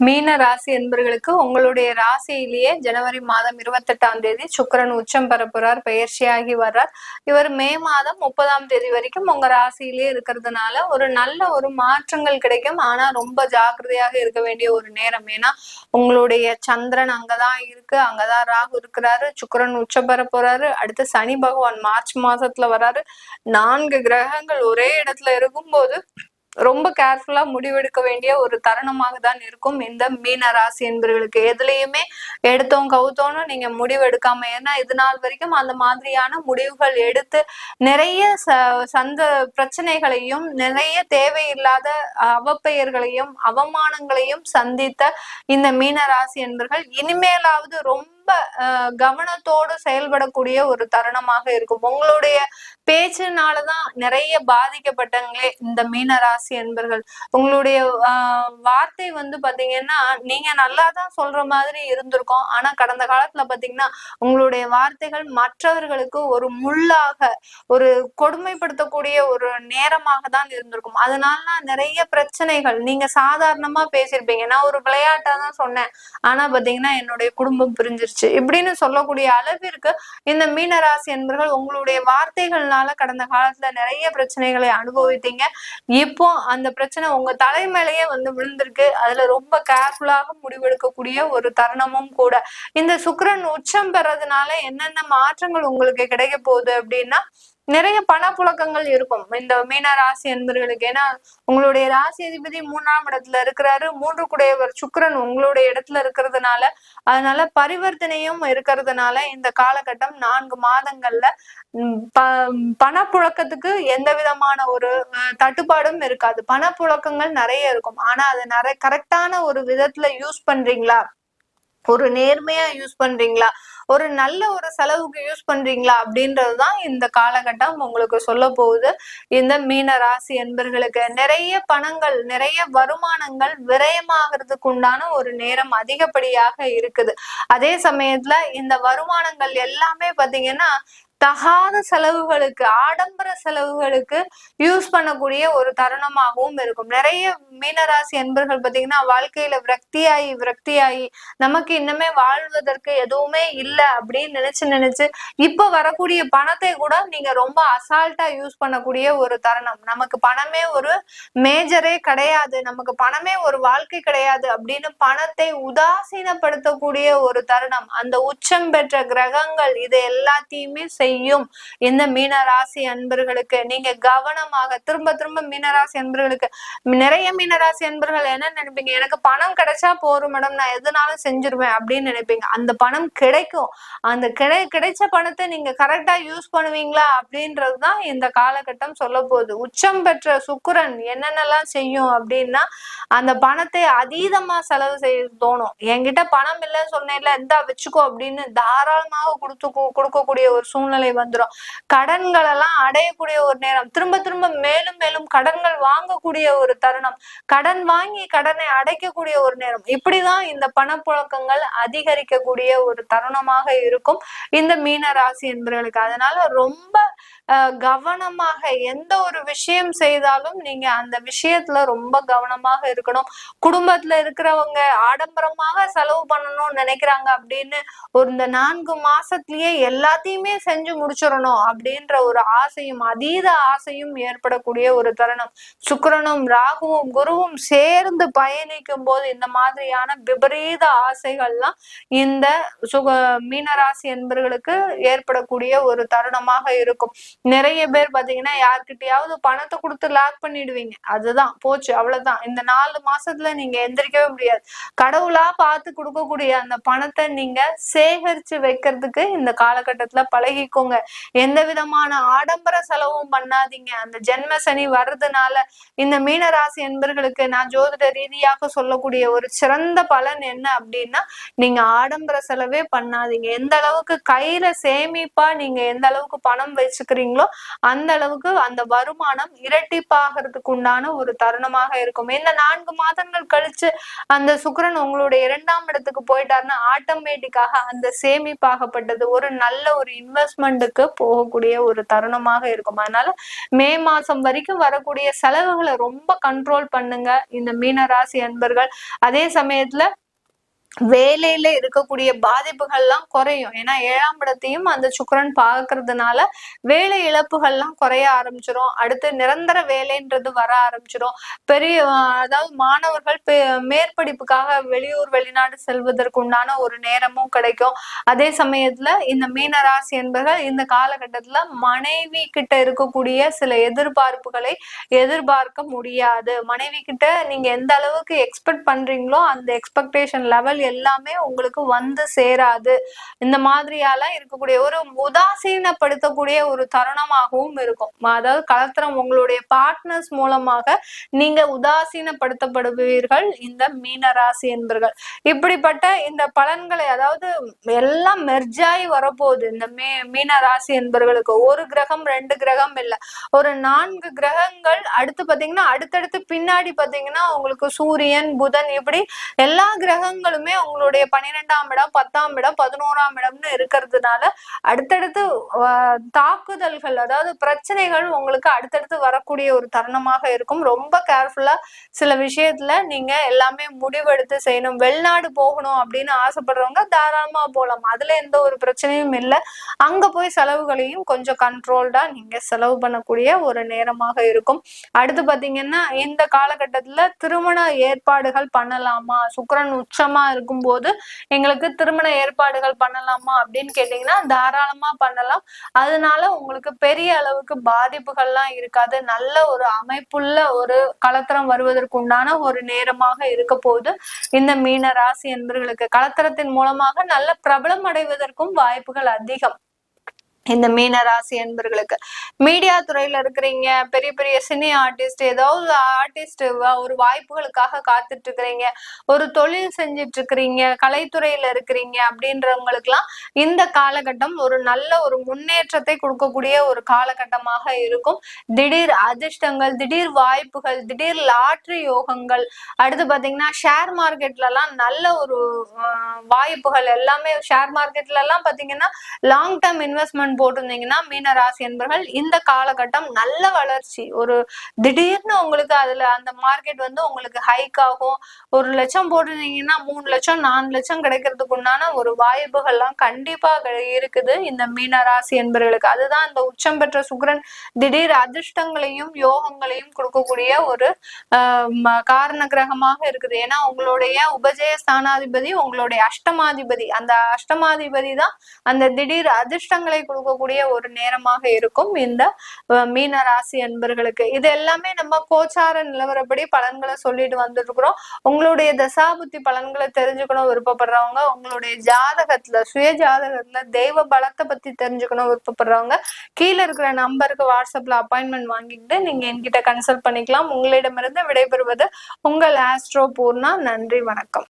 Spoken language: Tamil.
மீன ராசி என்பவர்களுக்கு உங்களுடைய ராசியிலேயே ஜனவரி மாதம் இருபத்தெட்டாம் தேதி சுக்கிரன் உச்சம் பரப்புறார் பயிற்சியாகி வர்றார். இவர் மே மாதம் முப்பதாம் தேதி வரைக்கும் உங்க ராசியிலேயே இருக்கிறதுனால ஒரு நல்ல ஒரு மாற்றங்கள் கிடைக்கும். ஆனா ரொம்ப ஜாக்கிரதையாக இருக்க வேண்டிய ஒரு நேரம். ஏன்னா உங்களுடைய சந்திரன் அங்கதான் இருக்கு. அங்கதான் ராகு இருக்கிறாரு. சுக்கிரன் உச்சம் பரப்புறாரு அடுத்து சனி பகவான் மார்ச் மாசத்துல வராரு. நான்கு கிரகங்கள் ஒரே இடத்துல இருக்கும்போது ரொம்ப கேர்ஃபுல்லா முடிவெடுக்க வேண்டிய ஒரு தருணமாக தான் இருக்கும். இந்த மீன ராசி என்பவர்களுக்கு எதுலேயுமே எடுத்தோம் கவுத்தோன்னு நீங்க முடிவெடுக்காம ஏன்னா இது நாள் வரைக்கும் அந்த மாதிரியான முடிவுகள் எடுத்து நிறைய ச- சந்த பிரச்சனைகளையும் நிறைய தேவையில்லாத அவப்பெயர்களையும் அவமானங்களையும் சந்தித்த இந்த மீன ராசி என்பர்கள் இனிமேலாவது ரொம்ப ரொம்ப கவனத்தோடு செயல்படக்கூடிய ஒரு தருணமாக இருக்கும். உங்களுடைய பேச்சுனாலதான் நிறைய பாதிக்கப்பட்டங்களே இந்த மீன ராசி என்பர்கள் உங்களுடைய ஆஹ், வார்த்தை வந்து பாத்தீங்கன்னா நீங்க நல்லா தான் சொல்ற மாதிரி இருந்திருக்கும். ஆனா கடந்த காலத்துல பாத்தீங்கன்னா உங்களுடைய வார்த்தைகள் மற்றவர்களுக்கு ஒரு முள்ளாக ஒரு கொடுமைப்படுத்தக்கூடிய ஒரு நேரமாக தான் இருந்திருக்கும். அதனால நிறைய பிரச்சனைகள் நீங்க சாதாரணமா பேசியிருப்பீங்க. நான் ஒரு விளையாட்டா தான் சொன்னேன். ஆனா பாத்தீங்கன்னா என்னுடைய குடும்பம் பிரிஞ்சிருச்சு. இப்படின்னு சொல்லக்கூடிய அளவிற்கு இந்த மீனராசி என்பர்கள் உங்களுடைய வார்த்தைகள்னால கடந்த காலத்துல நிறைய பிரச்சனைகளை அனுபவித்தீங்க. இப்போ அந்த பிரச்சனை உங்க தலைமையிலேயே வந்து விழுந்திருக்கு. அதுல ரொம்ப கேர்ஃபுல்லாக முடிவெடுக்கக்கூடிய ஒரு தருணமும் கூட. இந்த சுக்கரன் உச்சம் பெறதுனால என்னென்ன மாற்றங்கள் உங்களுக்கு கிடைக்க போகுது அப்படின்னா நிறைய பணப்புழக்கங்கள் இருக்கும். இந்த மீன ராசி என்பர்களுக்கு ஏன்னா உங்களுடைய ராசி அதிபதி மூணாம் இடத்துல இருக்கிறாரு. மூன்று குடையவர் சுக்கரன் உங்களுடைய இடத்துல இருக்கிறதுனால அதனால பரிவர்த்தனையும் இருக்கிறதுனால இந்த காலகட்டம் நான்கு மாதங்கள்ல ப- பணப்புழக்கத்துக்கு எந்த விதமான ஒரு அஹ், தட்டுப்பாடும் இருக்காது. பணப்புழக்கங்கள் நிறைய இருக்கும். ஆனா அது நிறைய கரெக்டான ஒரு விதத்துல யூஸ் பண்றீங்களா? ஒரு நேர்மையா யூஸ் பண்றீங்களா? ஒரு நல்ல ஒரு செலவுக்கு யூஸ் பண்றீங்களா? அப்படின்றதுதான் இந்த காலகட்டம் உங்களுக்கு சொல்ல போகுது. இந்த மீன ராசி என்பர்களுக்கு நிறைய பணங்கள் நிறைய வருமானங்கள் விரயமாகிறதுக்கு உண்டான ஒரு நேரம் அதிகப்படியாக இருக்குது. அதே சமயத்துல இந்த வருமானங்கள் எல்லாமே பாத்தீங்கன்னா தகாத செலவுகளுக்கு ஆடம்பர செலவுகளுக்கு யூஸ் பண்ணக்கூடிய ஒரு தருணமாகவும் இருக்கும். நிறைய மீனராசி என்பர்கள் பார்த்தீங்கன்னா வாழ்க்கையில விரக்தியாகி விரக்தியாகி நமக்கு இன்னுமே வாழ்வதற்கு எதுவுமே இல்லை அப்படின்னு நினைச்சு நினைச்சு இப்ப வரக்கூடிய பணத்தை கூட நீங்க ரொம்ப அசால்ட்டா யூஸ் பண்ணக்கூடிய ஒரு தருணம். நமக்கு பணமே ஒரு மேஜரே கிடையாது. நமக்கு பணமே ஒரு வாழ்க்கை கிடையாது அப்படின்னு பணத்தை உதாசீனப்படுத்தக்கூடிய ஒரு தருணம். அந்த உச்சம் பெற்ற கிரகங்கள் இது எல்லாத்தையுமே செய்யும். இந்த மீனராசி அன்பர்களுக்கு நீங்க கவனமாக திரும்ப திரும்ப மீனராசி அன்பர்களுக்கு நிறைய மீனராசி அன்பர்கள் என்ன நினைப்பீங்க? எனக்கு பணம் கிடைச்சா போரும் மேடம். நான் எதுனாலும் செஞ்சிருவேன் அப்படின்னு நினைப்பீங்க. அந்த பணம் கிடைக்கும். அந்த கிடை கிடைச்ச பணத்தை நீங்க கரெக்டா யூஸ் பண்ணுவீங்களா? அப்படின்றதுதான் இந்த காலகட்டம் சொல்ல போகுது. உச்சம் பெற்ற சுக்கிரன் என்னென்னலாம் செய்யும் அப்படின்னா அந்த பணத்தை அதீதமா செலவு செய்ய தோணும். என்கிட்ட பணம் இல்லைன்னு சொன்னேன்ல இந்தா வச்சுக்கோ அப்படின்னு தாராளமாக கொடுத்து கொடுக்கக்கூடிய ஒரு சூழ்நிலை சூழ்நிலை வந்துடும் கடன்கள் எல்லாம் அடையக்கூடிய ஒரு நேரம். திரும்ப திரும்ப மேலும் மேலும் கடன்கள் வாங்கக்கூடிய ஒரு தருணம். கடன் வாங்கி கடனை அடைக்கக்கூடிய ஒரு நேரம். இப்படிதான் இந்த பணப்புழக்கங்கள் அதிகரிக்கக்கூடிய ஒரு தருணமாக இருக்கும் இந்த மீன ராசி என்பவர்களுக்கு அதனால ரொம்ப கவனமாக எந்த ஒரு விஷயம் செய்தாலும் நீங்க அந்த விஷயத்துல ரொம்ப கவனமாக இருக்கணும். குடும்பத்துல இருக்கிறவங்க ஆடம்பரமாக செலவு பண்ணணும்னு நினைக்கிறாங்க அப்படின்னு ஒரு இந்த நான்கு மாசத்திலேயே எல்லாத்தையுமே செஞ்சு முடிச்சிடணும் அப்படின்ற ஒரு ஆசையும் அதீத ஆசையும் ஏற்படக்கூடிய ஒரு தருணம். சுக்கரனும் ராகுவும் குருவும் சேர்ந்து பயணிக்கும் போது இந்த மாதிரியான விபரீத ஆசைகள்லாம் இந்த சுக மீனராசி என்பவர்களுக்கு ஏற்படக்கூடிய ஒரு தருணமாக இருக்கும். நிறைய பேர் பாத்தீங்கன்னா யார்கிட்டயாவது பணத்தை கொடுத்து லாக் பண்ணிடுவீங்க. அதுதான் போச்சு அவ்வளவுதான். இந்த நாலு மாசத்துல நீங்க எந்திரிக்கவே முடியாது. கடவுளா பார்த்து கொடுக்கக்கூடிய அந்த பணத்தை நீங்க சேகரிச்சு வைக்கிறதுக்கு இந்த காலகட்டத்துல பழகிக்கோங்க. எந்த விதமான ஆடம்பர செலவும் பண்ணாதீங்க. அந்த ஜென்ம சனி வர்றதுனால இந்த மீனராசி என்பர்களுக்கு நான் ஜோதிட ரீதியாக சொல்லக்கூடிய ஒரு சிறந்த பலன் என்ன அப்படின்னா நீங்க ஆடம்பர செலவே பண்ணாதீங்க. எந்த அளவுக்கு கையில சேமிப்பா நீங்க எந்த அளவுக்கு பணம் வச்சுக்கிறீங்க பண்றீங்களோ அந்த அளவுக்கு அந்த வருமானம் இரட்டிப்பாகிறதுக்கு உண்டான ஒரு தருணமாக இருக்கும். இந்த நான்கு மாதங்கள் கழிச்சு அந்த சுக்கரன் உங்களுடைய இரண்டாம் இடத்துக்கு போயிட்டாருன்னா ஆட்டோமேட்டிக்காக அந்த சேமிப்பாகப்பட்டது ஒரு நல்ல ஒரு இன்வெஸ்ட்மெண்ட்டுக்கு போகக்கூடிய ஒரு தருணமாக இருக்கும். அதனால மே மாசம் வரைக்கும் வரக்கூடிய செலவுகளை ரொம்ப கண்ட்ரோல் பண்ணுங்க. இந்த மீனராசி அன்பர்கள் அதே சமயத்துல வேலையில இருக்கக்கூடிய பாதிப்புகள்லாம் குறையும். ஏன்னா ஏழாம் இடத்தையும் அந்த சுக்கரன் பார்க்கறதுனால வேலை இழப்புகள்லாம் குறைய ஆரம்பிச்சிடும் அடுத்து நிரந்தர வேலைன்றது வர ஆரம்பிச்சிடும் பெரிய அதாவது மாணவர்கள் மேற்படிப்புக்காக வெளியூர் வெளிநாடு செல்வதற்கு உண்டான ஒரு நேரமும் கிடைக்கும். அதே சமயத்துல இந்த மீனராசி என்பர்கள் இந்த காலகட்டத்துல மனைவி கிட்ட இருக்கக்கூடிய சில எதிர்பார்ப்புகளை எதிர்பார்க்க முடியாது. மனைவி கிட்ட நீங்க எந்த அளவுக்கு எக்ஸ்பெக்ட் பண்றீங்களோ அந்த எக்ஸ்பெக்டேஷன் லெவல் எல்லாமே உங்களுக்கு வந்து சேராது. இந்த மாதிரியால இருக்கக்கூடிய ஒரு உதாசீனப்படுத்தக்கூடிய ஒரு தருணமாகவும் இருக்கும். அதாவது கலத்திரம் உங்களுடைய பார்ட்னர்ஸ் மூலமாக நீங்க உதாசீனப்படுத்தப்படுவீர்கள். இந்த மீனராசி என்பர்கள். இப்படிப்பட்ட இந்த பலன்களை அதாவது எல்லாம் மெர்ஜாய் வரப்போகுது. இந்த மீ மீனராசி என்பவர்களுக்கு ஒரு கிரகம் ரெண்டு கிரகம் இல்லை. ஒரு நான்கு கிரகங்கள் அடுத்து பாத்தீங்கன்னா அடுத்தடுத்து பின்னாடி பாத்தீங்கன்னா உங்களுக்கு சூரியன் புதன் இப்படி எல்லா கிரகங்களுமே உங்களுடைய பன்னிரெண்டாம் இடம் பத்தாம் இடம் பதினோராம் இடம்னு இருக்கிறதுனால அடுத்தடுத்து தாக்குதல்கள் அதாவது பிரச்சனைகள் உங்களுக்கு அடுத்தடுத்து வரக்கூடிய ஒரு தருணமாக இருக்கும். ரொம்ப கேர்ஃபுல்லா சில விஷயத்துல நீங்க எல்லாமே முடிவெடுத்து செய்யணும். வெளிநாடு போகணும் அப்படின்னு ஆசைப்படுறவங்க தாராளமா போகலாம் அதுல எந்த ஒரு பிரச்சனையும் இல்லை. அங்க போய் செலவுகளையும் கொஞ்சம் கண்ட்ரோல்டா நீங்க செலவு பண்ணக்கூடிய ஒரு நேரமாக இருக்கும். அடுத்து பாத்தீங்கன்னா இந்த காலகட்டத்துல திருமண ஏற்பாடுகள் பண்ணலாமா? சுக்கரன் உச்சமா இருக்கும் இருக்கும்போது எங்களுக்கு திருமண ஏற்பாடுகள் பண்ணலாமா அப்படின்னு கேட்டீங்கன்னா தாராளமா பண்ணலாம். அதனால உங்களுக்கு பெரிய அளவுக்கு பாதிப்புகள்லாம் இருக்காது. நல்ல ஒரு அமைப்புள்ள ஒரு கலத்திரம் வருவதற்கு உண்டான ஒரு நேரமாக இருக்க போது இந்த மீன ராசி என்பர்களுக்கு கலத்திரத்தின் மூலமாக நல்ல பிரபலம் அடைவதற்கும் வாய்ப்புகள் அதிகம். இந்த மீன ராசி மீடியா துறையில இருக்கிறீங்க பெரிய பெரிய சினி ஆர்டிஸ்ட் ஏதாவது ஆர்டிஸ்ட் ஒரு வாய்ப்புகளுக்காக காத்துட்டு இருக்கிறீங்க ஒரு தொழில் செஞ்சிட்டு இருக்கிறீங்க கலைத்துறையில இருக்கிறீங்க அப்படின்றவங்களுக்கு எல்லாம் இந்த காலகட்டம் ஒரு நல்ல ஒரு முன்னேற்றத்தை கொடுக்கக்கூடிய ஒரு காலகட்டமாக இருக்கும். திடீர் அதிர்ஷ்டங்கள் திடீர் வாய்ப்புகள் திடீர் லாட்ரி யோகங்கள் அடுத்து பாத்தீங்கன்னா ஷேர் மார்க்கெட்ல எல்லாம் நல்ல ஒரு வாய்ப்புகள் எல்லாமே ஷேர் மார்க்கெட்ல எல்லாம் பாத்தீங்கன்னா லாங் டேர்ம் இன்வெஸ்ட்மெண்ட் போட்டிருந்தீங்கன்னா மீன ராசி என்பர்கள் இந்த காலகட்டம் நல்ல வளர்ச்சி. ஒரு திடீர்னு உங்களுக்கு அதுல அந்த மார்க்கெட் வந்து உங்களுக்கு ஹைக் ஆகும். ஒரு லட்சம் போட்டிருந்தீங்கன்னா மூணு லட்சம் நாலு லட்சம் கிடைக்கிறதுக்கு உண்டான ஒரு வாய்ப்புகள்லாம் கண்டிப்பா இருக்குது இந்த மீன ராசி என்பர்களுக்கு. அதுதான் இந்த உச்சம் பெற்ற சுக்கரன் திடீர் அதிர்ஷ்டங்களையும் யோகங்களையும் கொடுக்கக்கூடிய ஒரு காரண கிரகமாக இருக்குது. ஏன்னா உங்களுடைய உபஜய ஸ்தானாதிபதி உங்களுடைய அஷ்டமாதிபதி. அந்த அஷ்டமாதிபதி தான் அந்த திடீர் அதிர்ஷ்டங்களை கொடுக்க போகக்கூடிய ஒரு நேரமாக இருக்கும் இந்த மீன ராசி அன்பர்களுக்கு. இது எல்லாமே நம்ம கோச்சார நிலவரப்படி பலன்களை சொல்லிட்டு வந்துட்டு இருக்கிறோம் உங்களுடைய தசாபுத்தி பலன்களை தெரிஞ்சுக்கணும் விருப்பப்படுறவங்க உங்களுடைய ஜாதகத்துல சுய ஜாதகத்துல தெய்வ பலத்தை பத்தி தெரிஞ்சுக்கணும் விருப்பப்படுறவங்க கீழே இருக்கிற நம்பருக்கு வாட்ஸ்அப்ல அப்பாயின்மெண்ட் வாங்கிட்டு நீங்க என்கிட்ட கன்சல்ட் பண்ணிக்கலாம். உங்களிடமிருந்து விடைபெறுவது உங்கள் ஆஸ்ட்ரோ பூர்ணா. நன்றி வணக்கம்.